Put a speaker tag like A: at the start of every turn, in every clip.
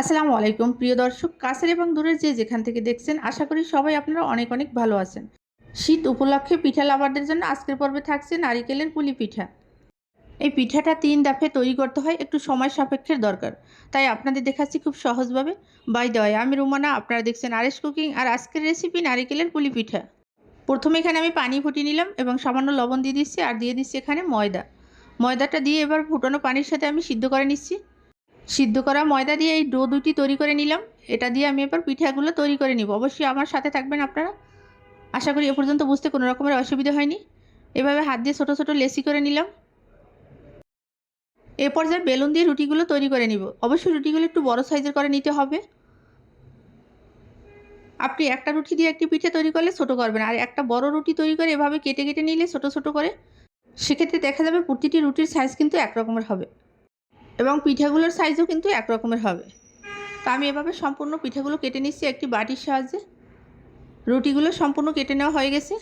A: আসসালামু আলাইকুম। প্রিয় দর্শক, কাছের এবং দূরের যে যেখান থেকে দেখছেন, আশা করি সবাই আপনারা অনেক অনেক ভালো আছেন। শীত উপলক্ষে পিঠা লাভারদের জন্য আজকের পর্বে থাকছে নারিকেলের পুলি পিঠা। এই পিঠাটা তিন দাফে তৈরি করতে হয়, একটু সময় সাপেক্ষের দরকার। তাই আপনাদের দেখাচ্ছি খুব সহজভাবে। বাই দেওয়ায় আমি রুমানা, আপনারা দেখছেন আরএস কুকিং, আর আজকের রেসিপি নারিকেলের পুলি পিঠা। প্রথমে এখানে আমি পানি ফুটিয়ে নিলাম এবং সামান্য লবণ দিয়ে দিচ্ছি, আর দিয়ে দিচ্ছি এখানে ময়দা। ময়দাটা দিয়ে এবার ফুটানো পানির সাথে আমি সিদ্ধ করে নিচ্ছি। সিদ্ধ করা ময়দা দিয়ে এই ডো দুটি তৈরি করে নিলাম। এটা দিয়ে আমি এবার পিঠাগুলো তৈরি করে নিব। অবশ্যই আমার সাথে থাকবেন আপনারা। আশা করি এ পর্যন্ত বুঝতে কোনো রকমের অসুবিধা হয়নি। এভাবে হাত দিয়ে ছোটো ছোটো লেসি করে নিলাম। এ পর্যায়ে বেলুন দিয়ে রুটিগুলো তৈরি করে নিব। অবশ্যই রুটিগুলো একটু বড় সাইজের করে নিতে হবে। আপনি একটা রুটি দিয়ে একটি পিঠে তৈরি করলে ছোটো করবেন। আর একটা বড় রুটি তৈরি করে এভাবে কেটে কেটে নিলে ছোটো ছোটো করে, সেক্ষেত্রে দেখা যাবে প্রতিটি রুটির সাইজ কিন্তু এক রকমের হবে। এবং পিঠাগুলোর সাইজও কিন্তু এক রকমের হবে। তো আমি এভাবে সম্পূর্ণ পিঠাগুলো কেটে নিচ্ছি একটি বাটির সাহায্যে। রুটিগুলো সম্পূর্ণ কেটে নেওয়া হয়ে গেছে।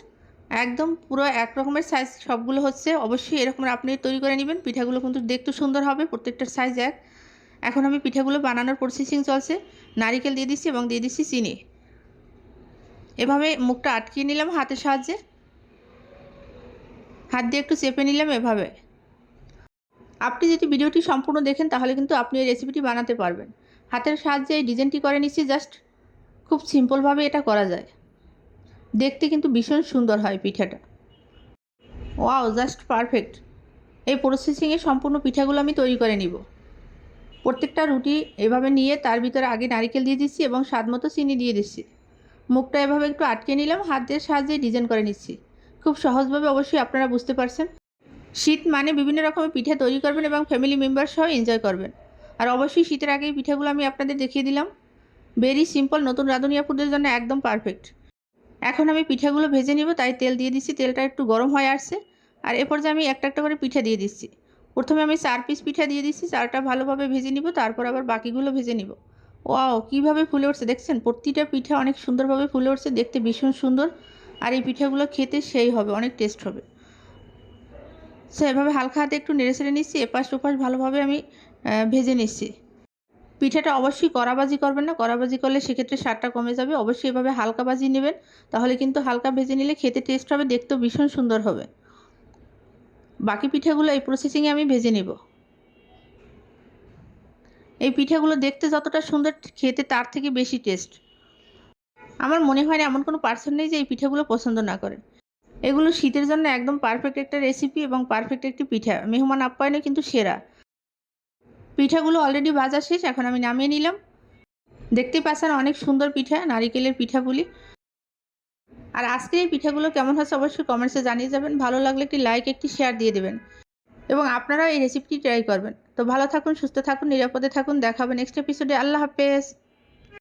A: একদম পুরো এক রকমের সাইজ সবগুলো হচ্ছে। অবশ্যই এরকম আপনি তৈরি করে নেবেন। পিঠাগুলো কিন্তু দেখতে সুন্দর হবে, প্রত্যেকটার সাইজ এক। এখন আমি পিঠাগুলো বানানোর প্রসেসিং চলছে। নারিকেল দিয়ে দিচ্ছি এবং দিয়ে দিচ্ছি চিনি। এভাবে মুখটা আটকিয়ে নিলাম হাতের সাহায্যে। হাত দিয়ে একটু চেপে নিলাম এভাবে। আপনি যদি ভিডিওটি সম্পূর্ণ দেখেন, তাহলে কিন্তু আপনি এই রেসিপিটি বানাতে পারবেন। হাতের সাহায্যে এই ডিজাইনটি করে নিচ্ছি জাস্ট খুব সিম্পলভাবে এটা করা যায়। দেখতে কিন্তু ভীষণ সুন্দর হয় পিঠাটা। ওয়াও জাস্ট পারফেক্ট এই প্রসেসিংয়ে সম্পূর্ণ পিঠাগুলো আমি তৈরি করে নিব। প্রত্যেকটা রুটি এভাবে নিয়ে তার ভিতরে আগে নারিকেল দিয়ে দিচ্ছি এবং স্বাদ মতো চিনি দিয়ে দিচ্ছি। মুখটা এভাবে একটু আটকে নিলাম, হাতের সাহায্যে ডিজাইন করে নিচ্ছি। খুব সহজভাবে অবশ্যই আপনারা বুঝতে পারছেন। শীত মানে বিভিন্ন রকমের পিঠে তৈরি করবেন এবং ফ্যামিলি মেম্বার সহ এনজয় করবেন। আর অবশ্যই শীতের আগে পিঠাগুলো আমি আপনাদের দেখিয়ে দিলাম। ভেরি সিম্পল নতুন রাঁধুনিয়াপুরদের জন্য একদম পারফেক্ট এখন আমি পিঠাগুলো ভেজে নিব, তাই তেল দিয়ে দিচ্ছি, তেলটা একটু গরম হয়ে আসছে। আর এরপর যে আমি একটা একটা করে পিঠে দিয়ে দিচ্ছি। প্রথমে আমি চার পিস পিঠা দিয়ে দিচ্ছি, চারটা ভালোভাবে ভেজে নিব, তারপর আবার বাকিগুলো ভেজে নিব। ওয়াও, কীভাবে ফুলে উঠছে দেখছেন? প্রতিটা পিঠা অনেক সুন্দরভাবে ফুলে উঠছে, দেখতে ভীষণ সুন্দর। আর এই পিঠাগুলো খেতে সেই হবে, অনেক টেস্ট হবে। সো এভাবে হালকা হাতে একটু নেড়ে ছেড়ে নিচ্ছি, এপাশ ওপাশ ভালোভাবে আমি ভেজে নিচ্ছি। পিঠাটা অবশ্যই কড়াবাজি করবেন না, কড়াবাজি করলে সেক্ষেত্রে স্বাদটা কমে যাবে। অবশ্যই এভাবে হালকা বাজি নেবেন, তাহলে কিন্তু হালকা ভেজে নিলে খেতে টেস্ট হবে, দেখতেও ভীষণ সুন্দর হবে। বাকি পিঠাগুলো এই প্রসেসিংয়ে আমি ভেজে নেব। এই পিঠাগুলো দেখতে যতটা সুন্দর, খেতে তার থেকে বেশি টেস্ট আমার মনে হয় না এমন কোনো পার্সন নেই যে এই পিঠাগুলো পছন্দ না করে এগুলো শীতের জন্য একদম পারফেক্ট একটা রেসিপি এবং পারফেক্ট একটি পিঠা। মেহমান আপ্যায়নে কিন্তু সেরা। পিঠাগুলো অলরেডি ভাজা শেষ, এখন আমি নামিয়ে নিলাম। দেখতেই পাচ্ছেন অনেক সুন্দর পিঠা, নারিকেলের পিঠাগুলি। আর আজকের এই পিঠাগুলো কেমন হচ্ছে অবশ্যই কমেন্টসে জানিয়ে যাবেন। ভালো লাগলে একটি লাইক একটি শেয়ার দিয়ে দেবেন। এবং আপনারাও এই রেসিপিটি ট্রাই করবেন। তো ভালো থাকুন, সুস্থ থাকুন, নিরাপদে থাকুন। দেখা হবে নেক্সট এপিসোডে আল্লাহ হাফেজ।